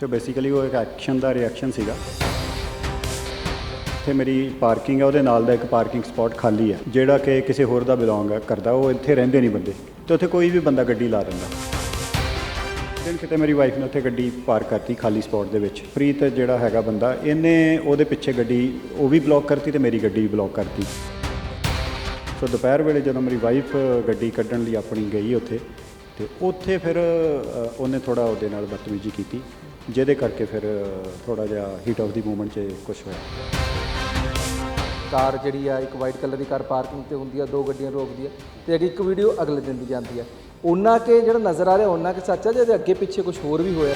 So basically ਉਹ ਇੱਕ action ਦਾ ਰਿਐਕਸ਼ਨ ਸੀਗਾ। ਤੇ ਮੇਰੀ ਪਾਰਕਿੰਗ ਹੈ ਉਹਦੇ ਨਾਲ ਦਾ ਇੱਕ ਪਾਰਕਿੰਗ ਸਪਾਟ ਖਾਲੀ ਹੈ ਜਿਹੜਾ ਕਿ ਕਿਸੇ ਹੋਰ ਦਾ ਬਿਲੋਂਗ ਕਰਦਾ, ਉਹ ਇੱਥੇ ਰਹਿੰਦੇ ਨਹੀਂ ਬੰਦੇ। ਤੇ ਉੱਥੇ ਕੋਈ ਵੀ ਬੰਦਾ ਗੱਡੀ ਲਾ ਦਿੰਦਾ। ਦਿਨ ਕਿਤੇ ਮੇਰੀ ਵਾਈਫ ਨੇ ਉੱਥੇ ਗੱਡੀ ਪਾਰਕ ਕਰਤੀ ਖਾਲੀ ਸਪਾਟ ਦੇ ਵਿੱਚ। ਪ੍ਰੀਤ ਜਿਹੜਾ ਹੈਗਾ ਬੰਦਾ, ਇਹਨੇ ਉਹਦੇ ਪਿੱਛੇ ਗੱਡੀ, ਉਹ ਵੀ ਬਲੌਕ ਕਰਤੀ ਤੇ ਮੇਰੀ ਗੱਡੀ ਵੀ ਬਲੌਕ ਕਰਤੀ। ਸੋ ਦੁਪਹਿਰ ਵੇਲੇ ਜਦੋਂ ਮੇਰੀ ਵਾਈਫ ਗੱਡੀ ਕੱਢਣ ਲਈ ਆਪਣੀ ਗਈ ਉੱਥੇ ਤੇ ਉੱਥੇ ਫਿਰ ਅ, ਉਹਨੇ ਥੋੜਾ ਉਹਦੇ ਨਾਲ ਬਦਤਮੀਜ਼ੀ ਕੀਤੀ ਜਿਹਦੇ ਕਰਕੇ ਫਿਰ ਥੋੜਾ ਜਿਹਾ ਹੀਟ ਆਫ ਦੀ ਮੂਵਮੈਂਟ 'ਚ ਕੁਝ ਹੋਇਆ। ਕਾਰ ਜਿਹੜੀ ਆ ਇੱਕ ਵਾਈਟ ਕਲਰ ਦੀ ਕਾਰ ਪਾਰਕਿੰਗ ਤੇ ਹੁੰਦੀ ਆ ਦੋ ਗੱਡੀਆਂ ਰੋਕਦੀ ਆ ਤੇ ਅੱਗੇ ਇੱਕ ਵੀਡੀਓ ਅਗਲੇ ਦਿਨ ਦੀ ਜਾਂਦੀ ਆ। ਉਹਨਾਂ ਕੇ ਜਿਹੜਾ ਨਜ਼ਰ ਆ ਰਿਹਾ ਉਹਨਾਂ ਕੇ ਸੱਚ ਆ ਜਿਹਦੇ ਅੱਗੇ ਪਿੱਛੇ ਕੁਝ ਹੋਰ ਵੀ ਹੋਇਆ?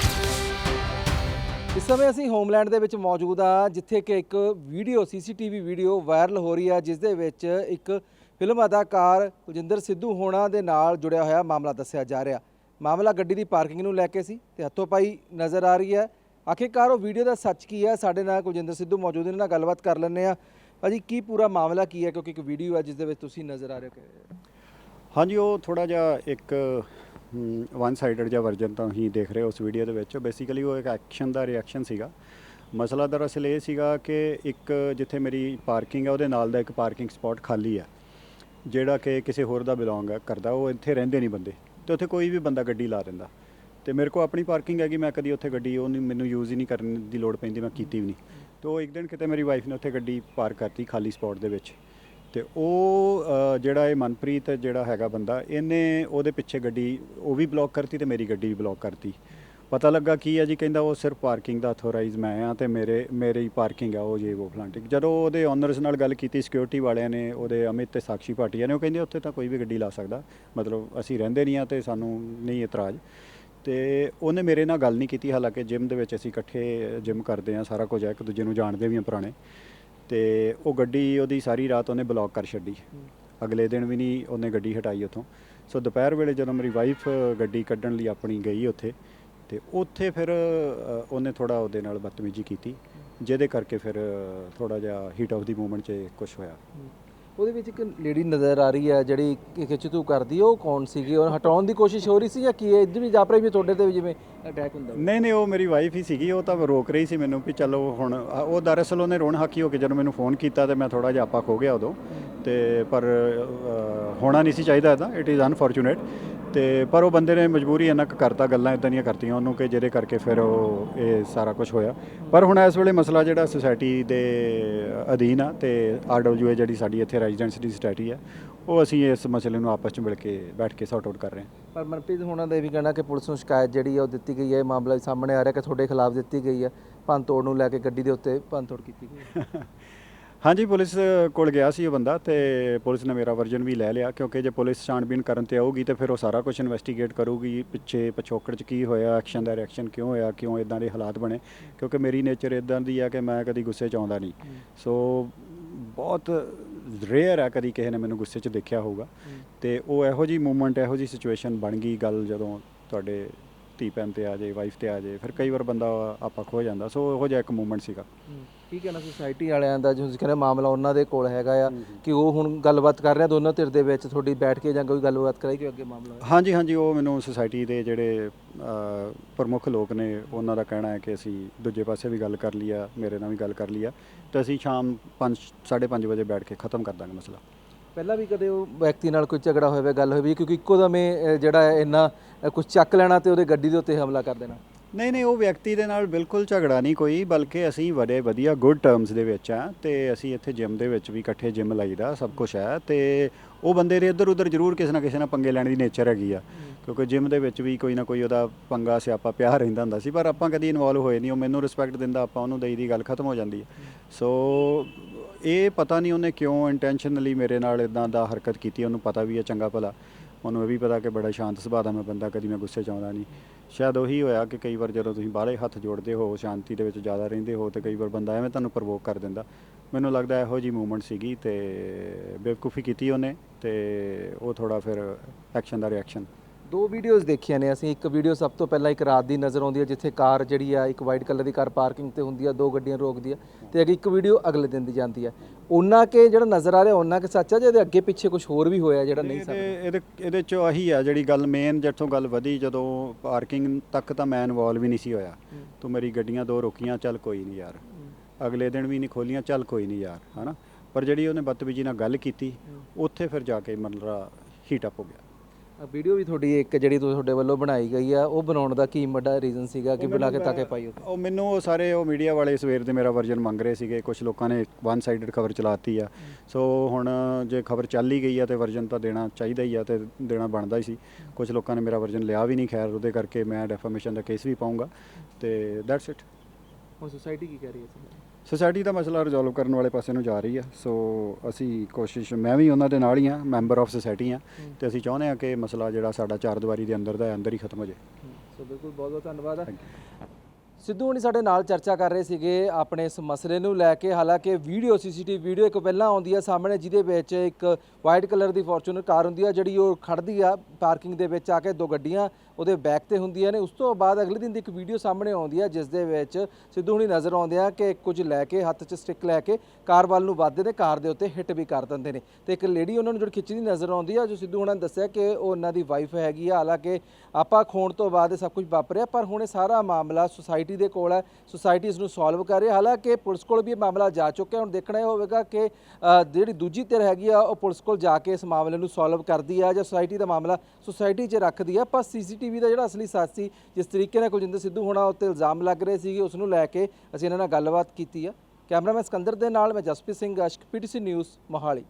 ਇਸ ਸਮੇਂ ਅਸੀਂ ਹੋਮਲੈਂਡ ਦੇ ਵਿੱਚ ਮੌਜੂਦ ਆ ਜਿੱਥੇ ਕਿ ਇੱਕ ਵੀਡੀਓ ਸੀਸੀਟੀਵੀ ਵੀਡੀਓ ਵਾਇਰਲ ਹੋ ਰਹੀ ਆ ਜਿਸ ਦੇ ਵਿੱਚ ਇੱਕ ਫਿਲਮ ਅਦਾਕਾਰ ਕੁਲਜਿੰਦਰ ਸਿੱਧੂ ਹੋਣਾ ਦੇ ਨਾਲ ਜੁੜਿਆ ਹੋਇਆ ਮਾਮਲਾ ਦੱਸਿਆ ਜਾ ਰਿਹਾ। ਮਾਮਲਾ ਗੱਡੀ ਦੀ ਪਾਰਕਿੰਗ ਨੂੰ ਲੈ ਕੇ ਸੀ ਤੇ ਹੱਥੋਂ ਪਾਈ ਨਜ਼ਰ ਆ ਰਹੀ ਹੈ। ਆਖਿਰਕਾਰ ਉਹ ਵੀਡੀਓ ਦਾ ਸੱਚ ਕੀ ਹੈ? ਸਾਡੇ ਨਾਲ ਕੁਲਜਿੰਦਰ ਸਿੱਧੂ ਮੌਜੂਦ ਨੇ ਨਾਲ ਗੱਲਬਾਤ ਕਰ ਲੈਂਦੇ ਆ ਭਾਜੀ, ਕੀ ਪੂਰਾ ਮਾਮਲਾ ਕੀ ਹੈ? ਕਿਉਂਕਿ ਇੱਕ ਵੀਡੀਓ ਹੈ ਜਿਸ ਦੇ ਵਿੱਚ ਤੁਸੀਂ ਨਜ਼ਰ ਆ ਰਹੇ ਹੋ। ਹਾਂਜੀ, ਉਹ ਥੋੜਾ ਜਿਹਾ ਇੱਕ ਵਨ ਸਾਈਡਡ ਜਿਹਾ ਵਰਜਨ ਤਾਂ ਹੀ ਦੇਖ ਰਹੇ ਹੋ ਉਸ ਵੀਡੀਓ ਦੇ ਵਿੱਚ। ਬੇਸਿਕਲੀ ਉਹ ਇੱਕ ਐਕਸ਼ਨ ਦਾ ਰਿਐਕਸ਼ਨ ਸੀਗਾ। ਮਸਲਾ ਦਰਅਸਲ ਇਹ ਸੀਗਾ ਕਿ ਇੱਕ ਜਿੱਥੇ ਮੇਰੀ ਪਾਰਕਿੰਗ ਹੈ, ਉਹਦੇ ਨਾਲ ਦਾ ਇੱਕ ਪਾਰਕਿੰਗ ਸਪਾਟ ਖਾਲੀ ਹੈ। ਜਿਹੜਾ ਕਿ ਕਿਸੇ ਹੋਰ ਦਾ ਬਿਲੋਂਗ ਕਰਦਾ, ਉਹ ਇੱਥੇ ਰਹਿੰਦੇ ਨਹੀਂ ਬੰਦੇ। ਤੇ ਉੱਥੇ ਕੋਈ ਵੀ ਬੰਦਾ ਗੱਡੀ ਲਾ ਦਿੰਦਾ। ਤੇ ਮੇਰੇ ਕੋਲ ਆਪਣੀ ਪਾਰਕਿੰਗ ਹੈਗੀ, ਮੈਂ ਕਦੀ ਉੱਥੇ ਗੱਡੀ ਉਹ ਨਹੀਂ, ਮੈਨੂੰ ਯੂਜ਼ ਹੀ ਨਹੀਂ ਕਰਨ ਦੀ ਲੋੜ ਪੈਂਦੀ, ਮੈਂ ਕੀਤੀ ਵੀ ਨਹੀਂ। ਤੇ ਉਹ ਇੱਕ ਦਿਨ ਕਿਤੇ ਮੇਰੀ ਵਾਈਫ ਨੇ ਉੱਥੇ ਗੱਡੀ ਪਾਰਕ ਕਰਤੀ ਖਾਲੀ ਸਪਾਟ ਦੇ ਵਿੱਚ। ਤੇ ਉਹ ਜਿਹੜਾ ਇਹ ਮਨਪ੍ਰੀਤ ਜਿਹੜਾ ਹੈਗਾ ਬੰਦਾ, ਇਹਨੇ ਉਹਦੇ ਪਿੱਛੇ ਗੱਡੀ ਉਹ ਵੀ ਬਲੌਕ ਕਰਤੀ ਤੇ ਮੇਰੀ ਗੱਡੀ ਵੀ ਬਲੌਕ ਕਰਤੀ। ਪਤਾ ਲੱਗਾ ਕੀ ਹੈ ਜੀ, ਕਹਿੰਦਾ ਉਹ ਸਿਰਫ ਪਾਰਕਿੰਗ ਦਾ ਅਥੋਰਾਈਜ਼ ਮੈਂ ਆ ਤੇ ਮੇਰੇ, ਮੇਰੀ ਪਾਰਕਿੰਗ ਆ, ਉਹ ਜੇ ਉਹ ਫਲਾਂਟਿਕ ਜਦੋਂ ਉਹਦੇ ਓਨਰਸ ਨਾਲ ਗੱਲ ਕੀਤੀ ਸਿਕਿਉਰਿਟੀ ਵਾਲਿਆਂ ਨੇ, ਉਹਦੇ ਅਮਿਤ ਤੇ ਸਾਕਸ਼ੀ ਭਾਟੀਆ ਨੇ, ਉਹ ਕਹਿੰਦੇ ਉੱਥੇ ਤਾਂ ਕੋਈ ਵੀ ਗੱਡੀ ਲਾ ਸਕਦਾ, ਮਤਲਬ ਅਸੀਂ ਰਹਿੰਦੇ ਨਹੀਂ ਆ ਤੇ ਸਾਨੂੰ ਨਹੀਂ ਇਤਰਾਜ਼। ਤੇ ਉਹਨੇ ਮੇਰੇ ਨਾਲ ਗੱਲ ਨਹੀਂ ਕੀਤੀ, ਹਾਲਾਂਕਿ ਜਿਮ ਦੇ ਵਿੱਚ ਅਸੀਂ ਇਕੱਠੇ ਜਿਮ ਕਰਦੇ ਆ ਸਾਰਾ ਕੁਝ ਹੈ, ਇੱਕ ਦੂਜੇ ਨੂੰ ਜਾਣਦੇ ਵੀ ਆ ਪੁਰਾਣੇ। ਤੇ ਉਹ ਗੱਡੀ ਉਹਦੀ ਸਾਰੀ ਰਾਤ ਉਹਨੇ ਬਲੌਕ ਕਰ ਛੱਡੀ। ਅਗਲੇ ਦਿਨ ਵੀ ਨਹੀਂ ਉਹਨੇ ਗੱਡੀ ਹਟਾਈ ਉੱਥੋਂ। ਸੋ ਦੁਪਹਿਰ ਵੇਲੇ ਜਦੋਂ ਮੇਰੀ ਵਾਈਫ ਗੱਡੀ ਕੱਢਣ ਲਈ ਆਪਣੀ ਗਈ ਉੱਥੇ ਤੇ ਉੱਥੇ ਫਿਰ ਅ, ਉਹਨੇ ਥੋੜਾ ਉਹਦੇ ਨਾਲ ਬਦਤਮੀਜ਼ੀ ਕੀਤੀ ਜਿਹਦੇ ਕਰਕੇ ਫਿਰ ਥੋੜਾ ਜਿਹਾ ਹੀਟ ਆਫ ਦੀ ਮੂਵਮੈਂਟ 'ਚ ਕੁਝ ਹੋਇਆ। ਉਹਦੇ ਵਿੱਚ ਇੱਕ ਲੇਡੀ ਨਜ਼ਰ ਆ ਰਹੀ ਹੈ ਜਿਹੜੀ ਖਿੱਚਤੂ ਕਰਦੀ ਹੈ ਉਹ ਕੌਣ ਸੀਗੀ? ਉਹ ਹਟਾਉਣ ਦੀ ਕੋਸ਼ਿਸ਼ ਹੋ ਰਹੀ ਸੀ ਜਾਂ ਕੀ ਹੈ? ਇੱਧਰ ਵੀ ਜਾਪਰਾ ਵੀ ਤੁਹਾਡੇ ਤੇ ਵੀ ਜਿਵੇਂ ਅਟੈਕ ਹੁੰਦਾ ਨਹੀਂ ਨਹੀਂ ਉਹ ਮੇਰੀ ਵਾਈਫ ਹੀ ਸੀਗੀ ਉਹ ਤਾਂ ਰੋਕ ਰਹੀ ਸੀ ਮੈਨੂੰ ਵੀ ਚਲੋ ਹੁਣ ਉਹ ਦਰਅਸਲ ਉਹਨੇ ਰੋਣ ਹਾਕੀ ਹੋ ਕੇ ਜਦੋਂ ਮੈਨੂੰ ਫੋਨ ਕੀਤਾ ਤੇ ਮੈਂ ਥੋੜਾ ਜਿਹਾ ਆਪਾ ਖੋ ਗਿਆ ਉਦੋਂ। ਤੇ ਪਰ ਅ, ਹੋਣਾ ਨਹੀਂ ਸੀ ਚਾਹੀਦਾ ਤਾਂ ਇਟ ਇਜ਼ ਅਨਫੋਰਚੂਨੇਟ ਤੇ ਪਰ ਉਹ ਬੰਦੇ ਨੇ ਮਜਬੂਰੀ ਇੰਨਾ ਕੁ ਕਰਤਾ ਗੱਲਾਂ ਇਦਾਂ ਦੀਆਂ ਕਰਤੀਆਂ ਉਹਨੂੰ ਕਿ ਜਿਹਦੇ ਕਰਕੇ ਫਿਰ ਉਹ ਇਹ ਸਾਰਾ ਕੁਝ ਹੋਇਆ। ਪਰ ਹੁਣ ਇਸ ਵੇਲੇ ਮਸਲਾ ਜਿਹੜਾ ਸੁਸਾਇਟੀ ਦੇ ਅਧੀਨ ਆ ਤੇ ਆਰਡਬਲਯੂਏ ਜਿਹੜੀ ਸਾਡੀ ਇੱਥੇ ਰੈਜ਼ੀਡੈਂਸੀ ਸੁਸਾਇਟੀ ਆ ਉਹ ਅਸੀਂ ਇਸ ਮਸਲੇ ਨੂੰ ਆਪਸ ਵਿੱਚ ਮਿਲ ਕੇ ਬੈਠ ਕੇ ਸੌਟ ਆਊਟ ਕਰ ਰਹੇ ਹਾਂ। ਪਰ ਮਨਪ੍ਰੀਤ ਹੋਣਾ ਦਾ ਇਹ ਵੀ ਕਹਿਣਾ ਕਿ ਪੁਲਿਸ ਨੂੰ ਸ਼ਿਕਾਇਤ ਜਿਹੜੀ ਹੈ ਉਹ ਦਿੱਤੀ ਗਈ ਹੈ ਇਹ ਮਾਮਲਾ ਸਾਹਮਣੇ ਆ ਰਿਹਾ ਕਿ ਤੁਹਾਡੇ ਖਿਲਾਫ ਦਿੱਤੀ ਗਈ ਹੈ ਭੰਨ ਤੋੜ ਨੂੰ ਲੈ ਕੇ ਗੱਡੀ ਦੇ ਉੱਤੇ ਭੰਨ ਤੋੜ ਕੀਤੀ ਗਈ ਹੈ ਹਾਂਜੀ ਪੁਲਿਸ ਕੋਲ ਗਿਆ ਸੀ ਉਹ ਬੰਦਾ ਤੇ ਪੁਲਿਸ ਨੇ ਮੇਰਾ ਵਰਜਨ ਵੀ ਲੈ ਲਿਆ ਕਿਉਂਕਿ ਜੇ ਪੁਲਿਸ ਛਾਣਬੀਨ ਕਰਨ ਤੇ ਆਊਗੀ ਤੇ ਫਿਰ ਉਹ ਸਾਰਾ ਕੁਝ ਇਨਵੈਸਟੀਗੇਟ ਕਰੂਗੀ ਪਿੱਛੇ ਪਿਛੋਕੜ ਚ ਕੀ ਹੋਇਆ ਐਕਸ਼ਨ ਦਾ ਰਿਐਕਸ਼ਨ ਕਿਉਂ ਹੋਇਆ ਕਿਉਂ ਇਦਾਂ ਦੇ ਹਾਲਾਤ ਬਣੇ ਕਿਉਂਕਿ ਮੇਰੀ ਨੇਚਰ ਇਦਾਂ ਦੀ ਆ ਕਿ ਮੈਂ ਕਦੀ ਗੁੱਸੇ ਚ ਆਉਂਦਾ ਨਹੀਂ। ਸੋ ਬਹੁਤ ਰੇਅਰ ਆ ਕਦੀ ਕਿਸੇ ਨੇ ਮੈਨੂੰ ਗੁੱਸੇ ਚ ਦੇਖਿਆ ਹੋਊਗਾ ਤੇ ਉਹ ਇਹੋ ਜੀ ਮੂਵਮੈਂਟ ਇਹੋ ਜੀ ਸਿਚੁਏਸ਼ਨ ਬਣ ਗਈ ਗੱਲ ਜਦੋਂ ਤੁਹਾਡੇ ਧੀ ਭੈਣ ਤੇ ਆ ਜਾਏ ਵਾਈਫ ਤੇ ਆ ਜਾਏ ਫਿਰ ਕਈ ਵਾਰ ਬੰਦਾ ਆਪਾਂ ਖੋ ਜਾਂਦਾ। ਸੋ ਇਹੋ ਜਿਹਾ ਇੱਕ ਮੂਵਮੈਂਟ ਸੀਗਾ। ਕੀ ਕਹਿਣਾ ਸੁਸਾਇਟੀ ਵਾਲਿਆਂ ਦਾ? ਜੋ ਤੁਸੀਂ ਕਹਿੰਦੇ ਮਾਮਲਾ ਉਹਨਾਂ ਦੇ ਕੋਲ ਹੈਗਾ ਆ। ਕਿ ਉਹ ਹੁਣ ਗੱਲਬਾਤ ਕਰ ਰਹੇ ਆ ਦੋਨੋਂ ਧਿਰ ਦੇ ਵਿੱਚ ਤੁਹਾਡੀ ਬੈਠ ਕੇ ਜਾਂ ਕੋਈ ਗੱਲਬਾਤ ਕਰਾਈ ਕਿ ਅੱਗੇ ਮਾਮਲਾ ਹਾਂਜੀ ਹਾਂਜੀ ਉਹ ਮੈਨੂੰ ਸੁਸਾਇਟੀ ਦੇ ਜਿਹੜੇ ਪ੍ਰਮੁੱਖ ਲੋਕ ਨੇ ਉਹਨਾਂ ਦਾ ਕਹਿਣਾ ਹੈ ਕਿ ਅਸੀਂ ਦੂਜੇ ਪਾਸੇ ਵੀ ਗੱਲ ਕਰ ਲਈ ਆ ਮੇਰੇ ਨਾਲ ਵੀ ਗੱਲ ਕਰ ਲਈ ਆ। ਤੇ ਅਸੀਂ ਸ਼ਾਮ 5 5:30 ਵਜੇ ਬੈਠ ਕੇ ਖਤਮ ਕਰ ਦਾਂਗੇ ਮਸਲਾ। ਪਹਿਲਾਂ ਵੀ ਕਦੇ ਉਹ ਵਿਅਕਤੀ ਨਾਲ ਕੋਈ ਝਗੜਾ ਹੋਇਆ ਹੋਵੇ ਗੱਲ ਹੋਈ ਵੀ ਕਿਉਂਕਿ ਇੱਕੋ ਦਮੇ ਅਹ, ਜਿਹੜਾ ਹੈ ਇੰਨਾ ਕੁਝ ਚੱਕ ਲੈਣਾ ਤੇ ਉਹਦੇ ਗੱਡੀ ਦੇ ਉੱਤੇ ਹਮਲਾ ਕਰ ਦੇਣਾ। ਨਹੀਂ ਨਹੀਂ ਉਹ ਵਿਅਕਤੀ ਦੇ ਨਾਲ ਬਿਲਕੁਲ ਝਗੜਾ ਨਹੀਂ ਕੋਈ ਬਲਕਿ ਅਸੀਂ ਬੜੇ ਵਧੀਆ ਗੁੱਡ ਟਰਮਸ ਦੇ ਵਿੱਚ ਆ ਤੇ ਅਸੀਂ ਇੱਥੇ ਜਿਮ ਦੇ ਵਿੱਚ ਵੀ ਇਕੱਠੇ ਜਿਮ ਲਾਈਦਾ ਸਭ ਕੁਝ ਹੈ ਤੇ ਉਹ ਬੰਦੇ ਦੇ ਇੱਧਰ ਉੱਧਰ ਜ਼ਰੂਰ ਕਿਸੇ ਨਾ ਕਿਸੇ ਨਾਲ ਪੰਗੇ ਲੈਣ ਦੀ ਨੇਚਰ ਹੈਗੀ ਆ। ਕਿਉਂਕਿ ਜਿਮ ਦੇ ਵਿੱਚ ਵੀ ਕੋਈ ਨਾ ਕੋਈ ਉਹਦਾ ਪੰਗਾ ਸਿਆਪਾ ਪਿਆ ਰਹਿੰਦਾ ਹੁੰਦਾ ਸੀ ਪਰ ਆਪਾਂ ਕਦੀ ਇਨਵੋਲਵ ਹੋਏ ਨਹੀਂ ਉਹ ਮੈਨੂੰ ਰਿਸਪੈਕਟ ਦਿੰਦਾ ਆਪਾਂ ਉਹਨੂੰ ਦੇਈ ਦੀ ਗੱਲ ਖਤਮ ਹੋ ਜਾਂਦੀ ਹੈ। ਸੋ ਇਹ ਪਤਾ ਨਹੀਂ ਉਹਨੇ ਕਿਉਂ ਇੰਟੈਂਸ਼ਨਲੀ ਮੇਰੇ ਨਾਲ ਇਦਾਂ ਦਾ ਹਰਕਤ ਕੀਤੀ, ਉਹਨੂੰ ਪਤਾ ਵੀ ਹੈ ਚੰਗਾ ਭਲਾ। ਉਹਨੂੰ ਇਹ ਵੀ ਪਤਾ ਕਿ ਬੜਾ ਸ਼ਾਂਤ ਸੁਭਾਅ ਦਾ ਮੈਂ ਬੰਦਾ, ਕਦੀ ਮੈਂ ਗੁੱਸੇ ਚ ਆਉਂਦਾ ਨਹੀਂ। ਸ਼ਾਇਦ ਉਹੀ ਹੋਇਆ ਕਿ ਕਈ ਵਾਰ ਜਦੋਂ ਤੁਸੀਂ ਬਾਹਲੇ ਹੱਥ ਜੋੜਦੇ ਹੋ, ਸ਼ਾਂਤੀ ਦੇ ਵਿੱਚ ਜ਼ਿਆਦਾ ਰਹਿੰਦੇ ਹੋ ਤੇ ਕਈ ਵਾਰ ਬੰਦਾ ਐਵੇਂ ਤੁਹਾਨੂੰ ਪ੍ਰਵੋਕ ਕਰ ਦਿੰਦਾ। ਮੈਨੂੰ ਲੱਗਦਾ ਇਹੋ ਜੀ ਮੂਵਮੈਂਟ ਸੀਗੀ ਤੇ ਬੇਵਕੂਫੀ ਕੀਤੀ ਉਹਨੇ ਤੇ ਉਹ ਥੋੜਾ ਫਿਰ ਐਕਸ਼ਨ ਦਾ ਰਿਐਕਸ਼ਨ ਦੋ ਵੀਡੀਓਜ਼ ਦੇਖੀਆਂ ਨੇ। ਅਸੀਂ ਇੱਕ ਵੀਡੀਓ ਸਭ ਤੋਂ ਪਹਿਲਾਂ ਇੱਕ ਰਾਤ ਦੀ ਨਜ਼ਰ ਆਉਂਦੀ ਹੈ ਜਿੱਥੇ ਕਾਰ ਜਿਹੜੀ ਆ ਇੱਕ ਵਾਈਟ ਕਲਰ ਦੀ ਕਾਰ ਪਾਰਕਿੰਗ ਤੇ ਹੁੰਦੀ ਆ ਦੋ ਗੱਡੀਆਂ ਰੋਕਦੀ ਆ ਤੇ ਅੱਗੇ ਇੱਕ ਵੀਡੀਓ ਅਗਲੇ ਦਿਨ ਦੀ ਜਾਂਦੀ ਆ। ਉਹਨਾਂ ਕੇ ਜਿਹੜਾ ਨਜ਼ਰ ਆ ਰਿਹਾ ਉਹਨਾਂ ਕੇ ਸੱਚ ਆ ਜਿਹਦੇ ਅੱਗੇ ਪਿੱਛੇ ਕੁਝ ਹੋਰ ਵੀ ਹੋਇਆ ਜਿਹੜਾ ਨਹੀਂ ਸਕਦਾ ਇਹਦੇ ਇਹਦੇ ਚੋਂ ਆਹੀ ਆ ਜਿਹੜੀ ਗੱਲ ਮੇਨ ਜਿੱਥੋਂ ਗੱਲ ਵਧੀ ਜਦੋਂ ਪਾਰਕਿੰਗ ਤੱਕ ਤਾਂ ਮੈਂ ਇਨਵੋਲਵ ਹੀ ਨਹੀਂ ਸੀ ਹੋਇਆ। ਤੂੰ ਮੇਰੀ ਗੱਡੀਆਂ ਦੋ ਰੋਕੀਆਂ ਚੱਲ ਕੋਈ ਨਹੀਂ ਯਾਰ। ਅਗਲੇ ਦਿਨ ਵੀ ਨਹੀਂ ਖੋਲੀਆਂ ਚੱਲ ਕੋਈ ਨਹੀਂ ਯਾਰ ਹਨਾ? ਪਰ ਜਿਹੜੀ ਉਹਨੇ ਬਦਤਮੀਜੀ ਨਾਲ ਗੱਲ ਕੀਤੀ ਉੱਥੇ ਫਿਰ ਜਾ ਕੇ ਮਤਲਬ ਹੀਟ ਅਪ ਹੋ ਗਿਆ। ਵੀਡੀਓ ਵੀ ਤੁਹਾਡੀ ਇੱਕ ਜਿਹੜੀ ਤੁਹਾਡੇ ਵੱਲੋਂ ਬਣਾਈ ਗਈ ਆ ਉਹ ਬਣਾਉਣ ਦਾ ਕੀ ਵੱਡਾ ਰੀਜ਼ਨ ਸੀਗਾ ਕਿ ਬਣਾ ਕੇ ਤਾਕੇ ਪਾਈ ਉਹ ਮੈਨੂੰ ਉਹ ਸਾਰੇ ਉਹ ਮੀਡੀਆ ਵਾਲੇ ਸਵੇਰ ਦੇ ਮੇਰਾ ਵਰਜਨ ਮੰਗ ਰਹੇ ਸੀਗੇ ਕੁਝ ਲੋਕਾਂ ਨੇ ਵਨ ਸਾਈਡਡ ਖਬਰ ਚਲਾਤੀ ਆ। ਸੋ ਹੁਣ ਜੇ ਖਬਰ ਚੱਲ ਹੀ ਗਈ ਆ ਤੇ ਵਰਜਨ ਤਾਂ ਦੇਣਾ ਚਾਹੀਦਾ ਹੀ ਆ ਤੇ ਦੇਣਾ ਬਣਦਾ ਹੀ ਸੀ। ਕੁਝ ਲੋਕਾਂ ਨੇ ਮੇਰਾ ਵਰਜਨ ਲਿਆ ਵੀ ਨਹੀਂ ਖੈਰ ਉਹਦੇ ਕਰਕੇ ਮੈਂ ਡੈਫਾਮੇਸ਼ਨ ਦਾ ਕੇਸ ਵੀ ਪਾਉਂਗਾ ਤੇ ਦੈਟਸ ਇਟ ਹੁਣ ਸੋਸਾਇਟੀ ਕੀ ਕਹਿ ਰਹੀ ਹੈ ਸੋਸਾਇਟੀ ਦਾ ਮਸਲਾ ਰਿਜ਼ੋਲਵ ਕਰਨ ਵਾਲੇ ਪਾਸੇ ਨੂੰ ਜਾ ਰਹੀ ਆ। ਸੋ ਅਸੀਂ ਕੋਸ਼ਿਸ਼ ਮੈਂ ਵੀ ਉਹਨਾਂ ਦੇ ਨਾਲ ਹੀ ਆ ਮੈਂਬਰ ਆਫ ਸੋਸਾਇਟੀ ਆ। ਤੇ ਅਸੀਂ ਚਾਹੁੰਦੇ ਆ ਕਿ ਮਸਲਾ ਜਿਹੜਾ ਸਾਡਾ ਚਾਰ ਦੀਵਾਰੀ ਦੇ ਅੰਦਰ ਦਾ ਹੈ, ਅੰਦਰ ਹੀ ਖਤਮ ਹੋ ਜਾਏ। ਸੋ ਬਿਲਕੁਲ ਬਹੁਤ ਬਹੁਤ ਧੰਨਵਾਦ you. ਸਿੱਧੂ ਹੁਣੀ ਸਾਡੇ ਨਾਲ ਚਰਚਾ ਕਰ ਰਹੇ ਸੀਗੇ ਆਪਣੇ ਇਸ ਮਸਲੇ ਨੂੰ ਲੈ ਕੇ। ਹਾਲਾਂਕਿ ਵੀਡੀਓ, ਸੀਸੀਟੀਵੀ ਵੀਡੀਓ ਇੱਕ ਪਹਿਲਾਂ ਆਉਂਦੀ ਆ ਸਾਹਮਣੇ, ਜਿਹਦੇ ਵਿੱਚ ਇੱਕ ਵਾਈਟ ਕਲਰ ਦੀ ਫੋਰਚੂਨਰ ਕਾਰ ਹੁੰਦੀ ਆ, ਜਿਹੜੀ ਉਹ ਖੜਦੀ ਆ ਪਾਰਕਿੰਗ ਦੇ ਵਿੱਚ ਆ ਕੇ ਦੋ ਗੱਡੀਆਂ ਉਹਦੇ ਬੈਕ ਤੇ ਹੁੰਦੀਆਂ ਨੇ। ਉਸ ਤੋਂ ਬਾਅਦ ਅਗਲੇ ਦਿਨ ਦੀ ਇੱਕ ਵੀਡੀਓ ਸਾਹਮਣੇ ਆਉਂਦੀ ਆ, ਜਿਸ ਦੇ ਵਿੱਚ ਸਿੱਧੂ ਹੁਣੀ ਨਜ਼ਰ ਆਉਂਦੇ ਆ ਕਿ ਕੁਝ ਲੈ ਕੇ, ਹੱਥ 'ਚ ਸਟਿੱਕ ਲੈ ਕੇ ਕਾਰ ਵੱਲ ਨੂੰ ਵੱਧਦੇ ਨੇ ਕਾਰ ਦੇ ਉੱਤੇ ਹਿੱਟ ਵੀ ਕਰ ਦਿੰਦੇ ਨੇ। ਤੇ ਇੱਕ ਲੇਡੀ ਉਹਨਾਂ ਨੂੰ ਜਿਹੜੀ ਖਿੱਚਦੀ ਨਜ਼ਰ ਆਉਂਦੀ ਆ, ਜੋ ਸਿੱਧੂ ਹੁਣਾਂ ਨੇ ਦੱਸਿਆ ਕਿ ਉਹ ਉਹਨਾਂ ਦੀ ਵਾਈਫ ਹੈਗੀ ਆ। ਹਾਲਾਂਕਿ ਆਪਾਂ ਖੋਣ ਤੋਂ ਬਾਅਦ ਇਹ ਸਭ ਕੁਝ ਵਾਪਰਿਆ, ਪਰ ਹੁਣ ਇਹ ਸਾਰਾ ਮਾਮਲਾ ਸੁਸਾਇਟੀ ਦੇ ਕੋਲ ਹੈ ਸੁਸਾਇਟੀ ਇਸ ਨੂੰ ਸੋਲਵ ਕਰ ਰਹੀ ਹੈ। ਹਾਲਾਂਕਿ ਪੁਲਿਸ ਕੋਲ ਵੀ ਇਹ ਮਾਮਲਾ ਜਾ ਚੁੱਕਿਆ ਹੁਣ ਦੇਖਣਾ ਇਹ ਹੋਵੇਗਾ ਕਿ ਜਿਹੜੀ ਦੂਜੀ ਧਿਰ ਹੈਗੀ ਆ, ਉਹ ਪੁਲਿਸ ਕੋਲ ਜਾ ਕੇ ਇਸ ਮਾਮਲੇ ਨੂੰ ਸੋਲਵ ਕਰਦੀ ਆ ਜਾਂ ਸੁਸਾਇਟੀ ਦਾ ਮਾਮਲਾ ਸੁਸਾਇਟੀ 'ਚ ਰੱਖਦੀ ਆ। ਪਰ ਸੀਸੀਟੀਵੀ ਦਾ ਜਿਹੜਾ ਅਸਲੀ ਸਾਥੀ ਜਿਸ ਤਰੀਕੇ ਨਾਲ ਕੁਲਜਿੰਦਰ ਸਿੱਧੂ ਹੋਣਾ ਉੱਤੇ ਇਲਜ਼ਾਮ ਲੱਗ ਰਹੇ ਸੀਗੇ, ਉਸ ਨੂੰ ਲੈ ਕੇ ਅਸੀਂ ਇਹਨਾਂ ਨਾਲ ਗੱਲਬਾਤ ਕੀਤੀ ਆ। ਕੈਮਰਾਮੈਨ ਸਕੰਦਰ ਦੇ ਨਾਲ ਮੈਂ ਜਸਪ੍ਰੀਤ ਸਿੰਘ, ਅਸ਼ਕ ਪੀਟੀਸੀ ਨਿਊਜ਼ ਮੋਹਾਲੀ।